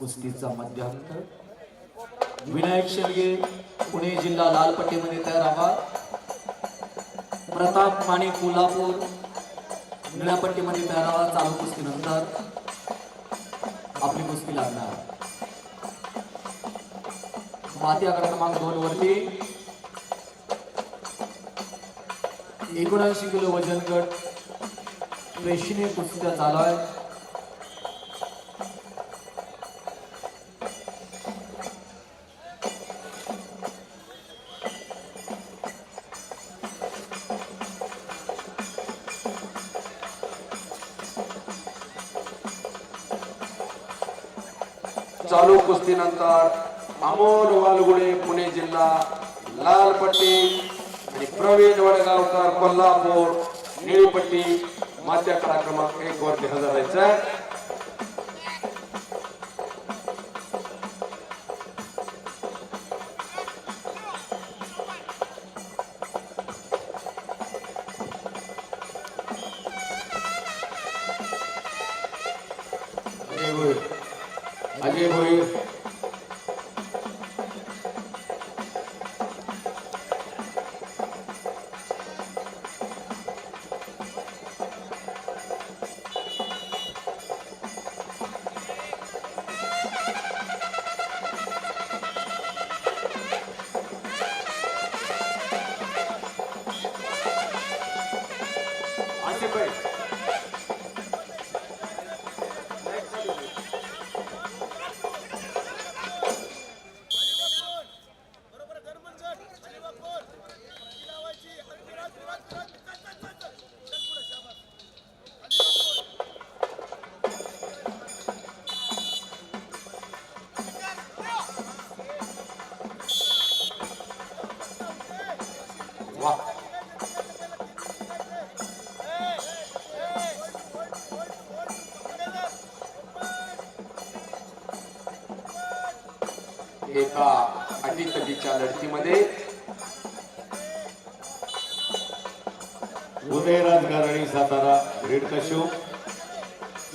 कुस्तीचा मध्यांत विनायक शेलगे पुणे जिल्हा लालपट्टीमध्ये तयार आहात प्रताप माने कोल्हापूर निळ्यापट्टीमध्ये तयार आहात चालू कुस्तीनंतर. आपली कुस्ती लागणार. माती आकडा क्रमांक दोन वरती. एकोणऐंशी किलो वजन गट. प्रेक्षणीय कुस्त्या चालू आहेत. नंतर अमोल वालगुडे पुणे जिल्हा लाल पट्टी आणि प्रवीण वडगावकर कोल्हापूर निळीपट्टी मात्या कार्यक्रमात क्रमांक एक वरती हजर राहायचं एका अटीतटीच्या लढतीमध्ये उदयराज गारणी सातारा रेड कशो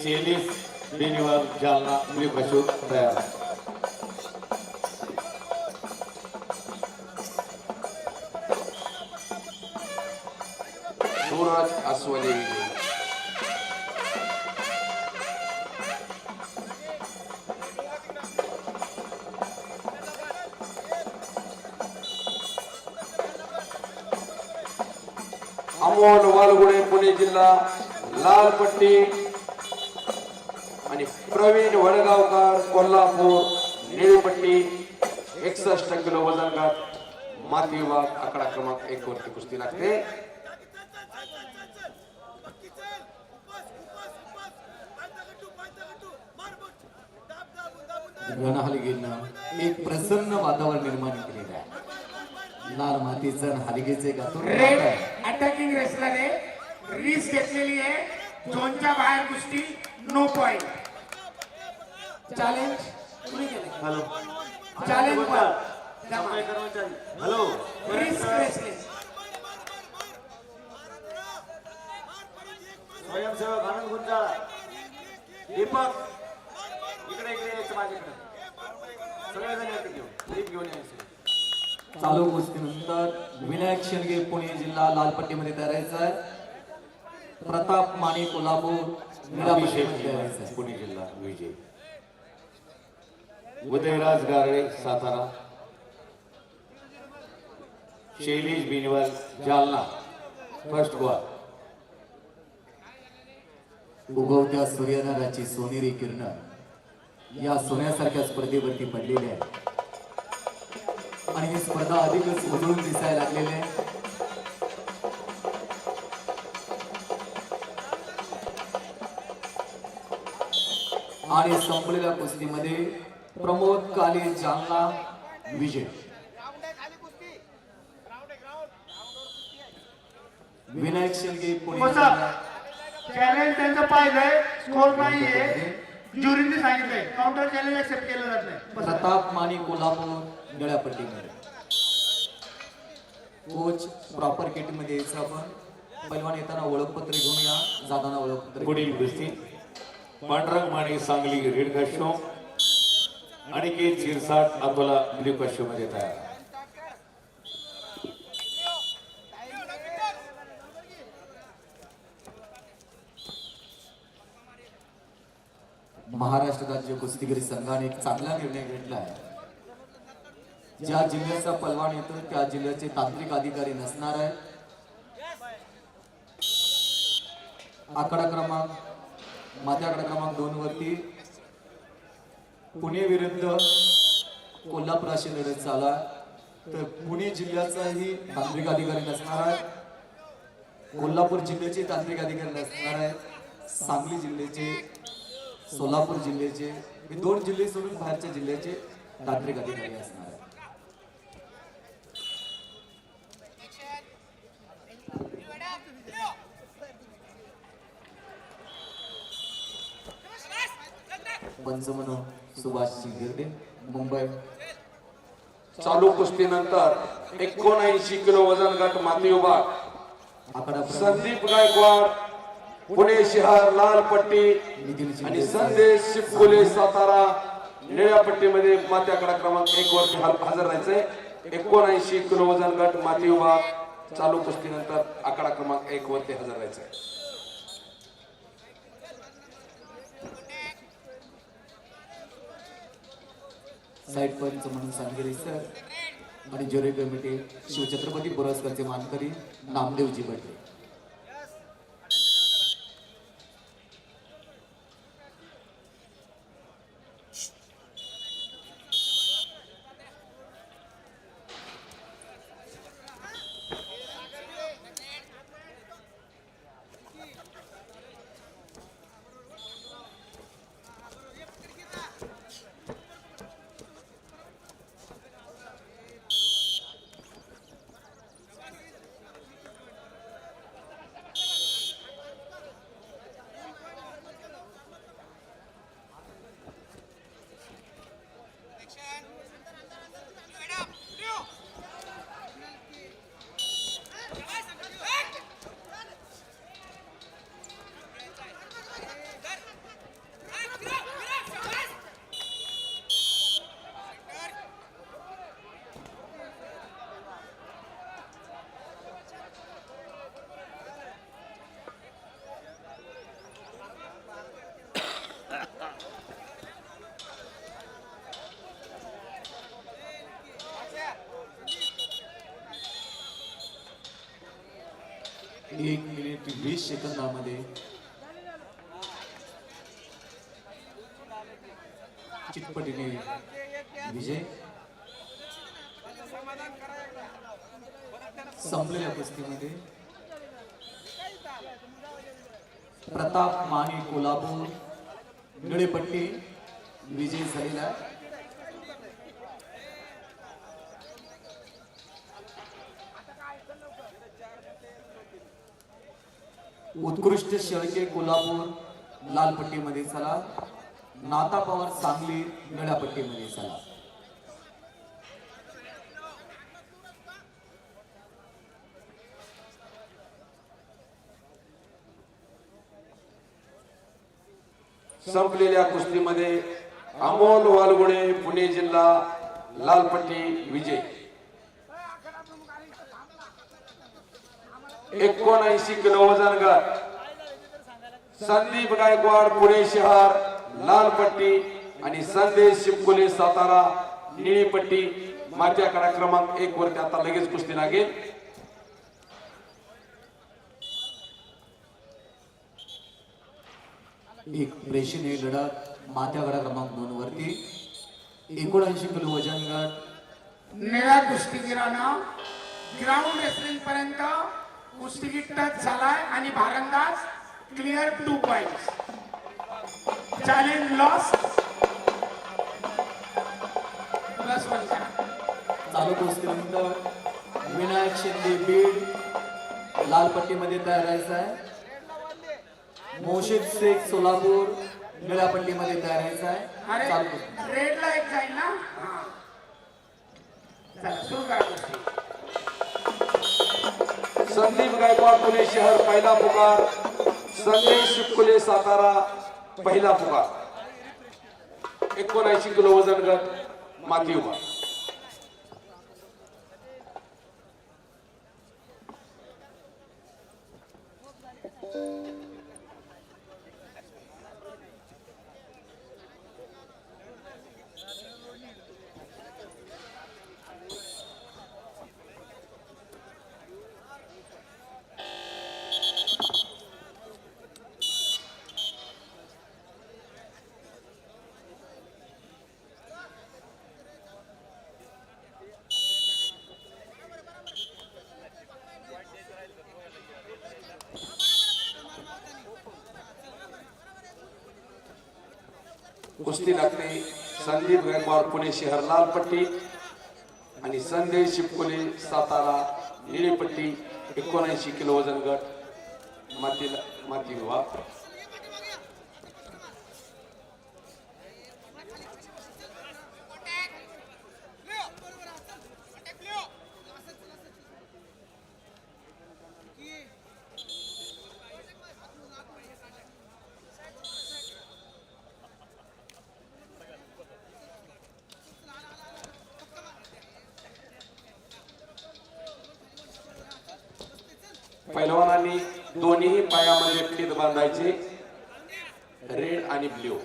चेलीस बेनिवाल जालना ब्ल्यू कशो तयार सूरज अस्वले अमोल वालगुडे पुणे जिल्हा लाल पट्टी आणि प्रवीण वडगावकर कोल्हापूर निळीपट्टी एकसष्ट किलो वजन गट माती विभाग आकडा क्रमांक एक वरती कुस्ती लागते. एक प्रसन्न वातावरण निर्माण केलेलं आहे. लाल मातीचं हलगीचे गातून रेड अटॅकिंग रेसलर रिस्क घेतलेली आहे. झोनच्या बाहेर कुस्ती no point challenge hello challenge hello risk wrestling स्वयंसेवक आनंद गुंजाळा दीपक इकडे इकडे यायचं माझ्याकडे सगळेजण येते घेऊन घेऊन यायचं. चालू कुस्तीनंतर विनायक शेलगे पुणे जिल्हा लालपट्टीमध्ये तयारायचा आहे. प्रताप माने कोल्हापूर पुणे जिल्हा विजय. उदयराज गारळे सातारा. शैलेश बिनवाल जालना. फर्स्ट गोल उगवत्या सूर्यनाराची सोनेरी किरण या सोन्यासारख्या स्पर्धेवरती पडलेली आहे आणि ही स्पर्धा अधिकच उजळून दिसायला लागलेली आहे. आणि संपलेल्या कुस्तीमध्ये प्रमोद काले जालना विजय. विनायक शेलगे पुणे चॅलेंज त्यांचं पाहिलंय. स्कोर नाहीये. ज्युरीने सांगितलंय काउंटर चॅलेंज एक्सेप्ट केलं जात नाही. प्रताप माने कोल्हापूर निळ्यापट्टीमध्ये कोच प्रॉपर किटमध्ये यायचं आपण. पैलवान येताना ओळखपत्र घेऊन या जाताना ओळखपत्र पुढील कुस्ती पांडुरंग माने सांगली रेड कशो अनिकेत शिरसाट अकोला ब्रेकफास्टमध्ये तयार. महाराष्ट्र राज्य कुस्तीगिरी संघाने एक चांगला निर्णय घेतला आहे. ज्या जिल्ह्याचा पलवान येतो त्या जिल्ह्याचे तांत्रिक अधिकारी नसणार आहे आकडा क्रमांक माझ्या आकडा क्रमांक दोन वरती पुणे विरुद्ध कोल्हापूर अशी लढत चालू तर पुणे जिल्ह्याचाही तांत्रिक अधिकारी नसणार आहे कोल्हापूर जिल्ह्याचे तांत्रिक अधिकारी नसणार आहेत. सांगली जिल्ह्याचे सोलापूर जिल्ह्याचे हे दोन जिल्हे सोडून बाहेरच्या जिल्ह्याचे तांत्रिक अधिकारी असणार गिरडे मुंबई. चालू कुस्तीनंतर एकोणऐंशी किलो वजन गट माती आकडा संदीप गायकवाड पुणे शहर लाल पट्टी आणि संदेश शिपकुले सातारा. निळ्या पट्टीमध्ये मात्याकडा क्रमांक एक वरती हजर राहायचंय. एकोणऐंशी किलो वजन गट माती विभाग चालू कुस्तीनंतर आकडा क्रमांक एक वरती हजर राहायचंय. साईड पंच म्हणून सांगितले सर. आणि ज्युरी कमिटी शिवछत्रपती पुरस्कारचे मानकरी नामदेवजी भटले एक मिनिट वीस सेकंदामध्ये चिटपटीने विजय. संपलेल्या कुस्तीमध्ये प्रताप माने कोल्हापूर. निळेपट्टी विजय झालेला. उत्कृष्ट शेळके कोल्हापूर लालपट्टीमध्ये चला. नाता पवार सांगली निळ्यापट्टीमध्ये चला. संपलेल्या कुस्तीमध्ये अमोल वालगुणे पुणे जिल्हा लालपट्टी विजय. एकोणऐंशी किलो वजन गट संदीप गायकवाड पुणे शहर लालपट्टी आणि संदेश शिवकुले सातारा निळी पट्टी माझ्या कडा क्रमांक एक वरती आता लगेच कुस्ती लागेल. एक प्रेक्षणीय लढत माथ्यागडा क्रमांक दोन वरती. एकोणऐंशी किलो वजन गट निळ्या कुस्तीगिरांना ग्राउंड रेसलिंग पर्यंत कुस्तीगीर टच झालाय आणि भारंदाज clear two point challenge loss plus one चालू कुस्तीनंतर विनायक शिंदे बीड लाल पट्टीमध्ये तयार राहायचं आहे. मोशिद शेख सोलापूर निळ्या पट्टीमध्ये तयार राहायचं आहे. चालू. रेडला एक जाईल ना? हा. चला सुरू करा कुस्ती. संदीप गायकवाड पुणे शहर पहिला पुकार संदेश शिवकुले सातारा पहिला पुकार. एकोणऐंशी किलो वजन गट माती उभा. कुस्ती लागते संदीप गायकवाड पुणे शहर लाल पट्टी आणि संजय शिपकोले सातारा निळी पट्टी एकोणऐंशी किलो वजन गट माती माती विभाग. पैलवानांनी दोन्ही पायामध्ये फित बांधायचे. रेड आणि ब्ल्यू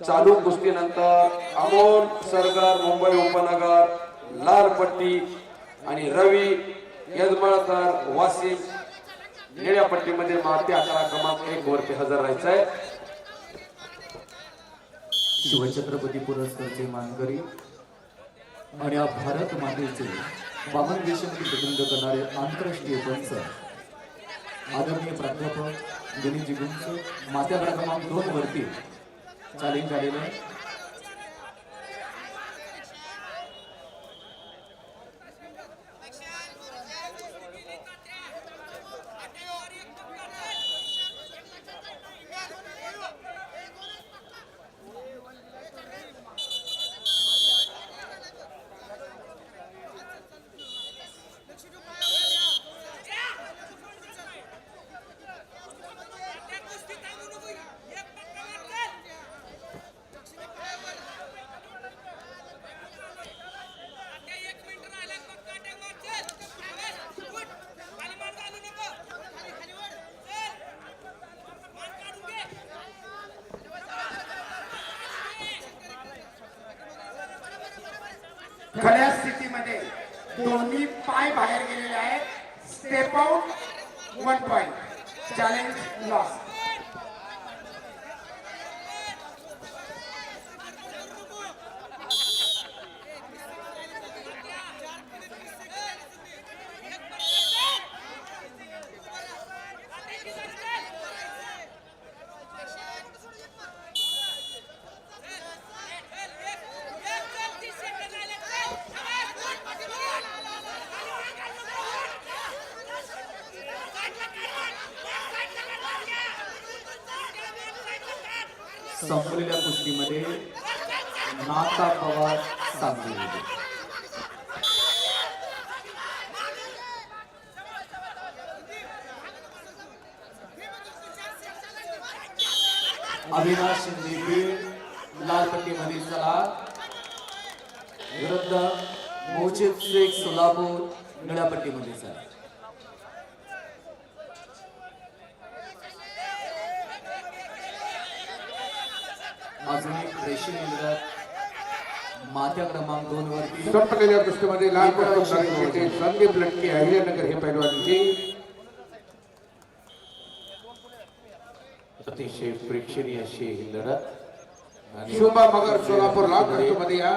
चालू कुस्तीनंतर अमोल सरगार मुंबई उपनगर लालपट्टी आणि रवी यजमाळकर वासिम निळ्या पट्टीमध्ये मारते. अकरा क्रमांक एक वरती हजर राहायचं आहे शिवछत्रपती पुरस्कारचे मानकरी आणि या भारत मातेचे वामन देशांची प्रतिनिधित्व करणारे आंतरराष्ट्रीय पंच आदरणीय प्राध्यापक दिलीपजी गुंज मात्या क्रमांक दोन वरती चॅलेंज झालेलं दोन्ही पाय बाहेर गेलेले आहेत. Step out one point challenge loss संपलेल्या कुस्तीमध्ये नाता पवार सांगली होते अविनाश शिंदे बीड लाल पट्टीमधील चला. विरुद्ध मोचित शेख सोलापूर निळ्या पट्टीमध्ये चला. अजून एक रेशीम माथ्या क्रमांक दोन वरती. संपलेल्या कुस्तीमध्ये लाल होते संदीप लटके अहिल्यानगर हे पैलवानची अतिशय प्रेक्षणीय अशी ही लढत. आणि शुभा मगर सोलापूर लाल पट्टीमध्ये या.